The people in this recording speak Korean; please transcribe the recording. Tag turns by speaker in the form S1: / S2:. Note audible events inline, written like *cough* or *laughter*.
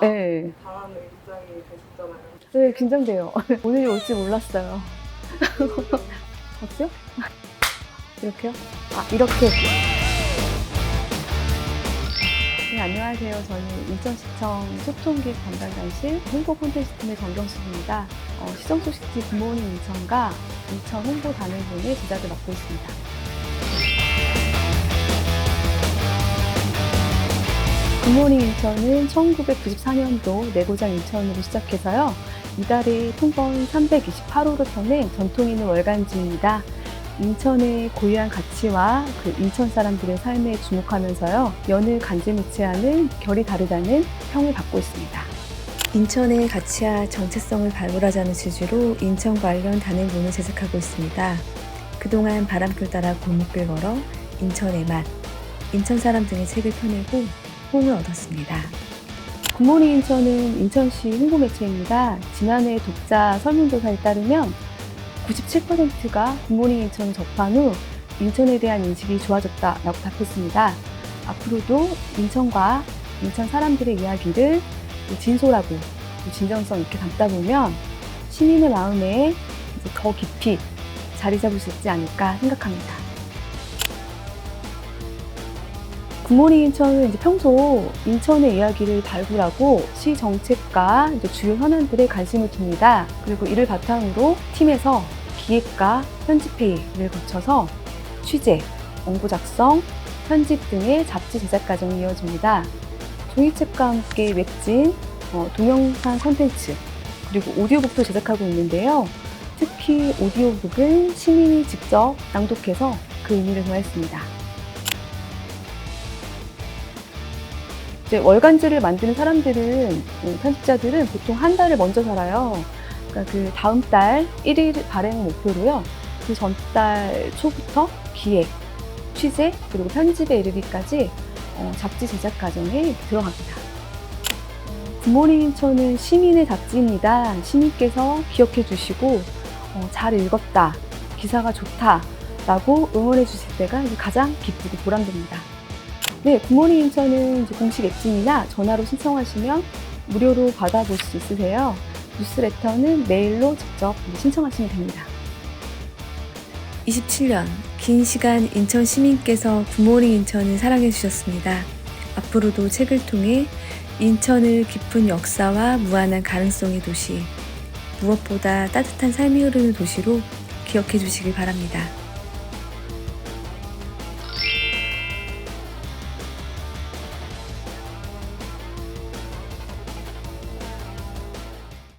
S1: 네.
S2: 당하는 입장이 되셨잖아요.
S1: 네, 긴장돼요. *laughs* 오늘이 올지 몰랐어요. *laughs* 봤어요? *laughs* 이렇게요? 아, 이렇게. 네, 안녕하세요. 저는 인천시청 소통기획 담당단실 홍보 콘텐츠팀의 정경숙입니다. 어, 시정소식지 굿모닝 인천과 인천 홍보 단행본의 제작을 맡고 있습니다. 굿모닝 인천은 1994년도 내고장 인천으로 시작해서요. 이달에 통번 328호를 터낸 전통 있는 월간지입니다. 인천의 고유한 가치와 그 인천 사람들의 삶에 주목하면서요. 연을 간지무치하는 결이 다르다는 평을 받고 있습니다. 인천의 가치와 정체성을 발굴하자는 취지로 인천 관련 단행본을 제작하고 있습니다. 그동안 바람길 따라 골목길 걸어 인천의 맛, 인천 사람 등의 책을 펴내고 호응을 얻었습니다. 굿모닝 인천은 인천시 홍보 매체입니다. 지난해 독자 설문조사에 따르면 97%가 굿모닝 인천을 접한 후 인천에 대한 인식이 좋아졌다라고 답했습니다. 앞으로도 인천과 인천 사람들의 이야기를 진솔하고 진정성 있게 담다 보면 시민의 마음에 더 깊이 자리 잡을 수 있지 않을까 생각합니다. 굿모닝 인천은 이제 평소 인천의 이야기를 발굴하고 시 정책과 주요 현안들에 관심을 둡니다. 그리고 이를 바탕으로 팀에서 기획과 편집회의를 거쳐서 취재, 원고 작성, 편집 등의 잡지 제작 과정이 이어집니다. 종이책과 함께 웹진, 어, 동영상 콘텐츠, 그리고 오디오북도 제작하고 있는데요. 특히 오디오북은 시민이 직접 낭독해서 그 의미를 더했습니다. 이제 월간지를 만드는 사람들은 음, 편집자들은 보통 한 달을 먼저 살아요. 그러니까 그 다음 달 1일 발행 목표로요. 그 전달 초부터 기획, 취재 그리고 편집에 이르기까지 어, 잡지 제작 과정에 들어갑니다. 굿모닝 인천은 시민의 잡지입니다. 시민께서 기억해 주시고 어, 잘 읽었다, 기사가 좋다 라고 응원해 주실 때가 가장 기쁘고 보람됩니다. 네, 굿모닝 인천은 공식 앱진이나 전화로 신청하시면 무료로 받아볼 수 있으세요. 뉴스레터는 메일로 직접 신청하시면 됩니다. 27년 긴 시간 인천 시민께서 굿모닝 인천을 사랑해 주셨습니다. 앞으로도 책을 통해 인천을 깊은 역사와 무한한 가능성의 도시, 무엇보다 따뜻한 삶이 흐르는 도시로 기억해 주시길 바랍니다.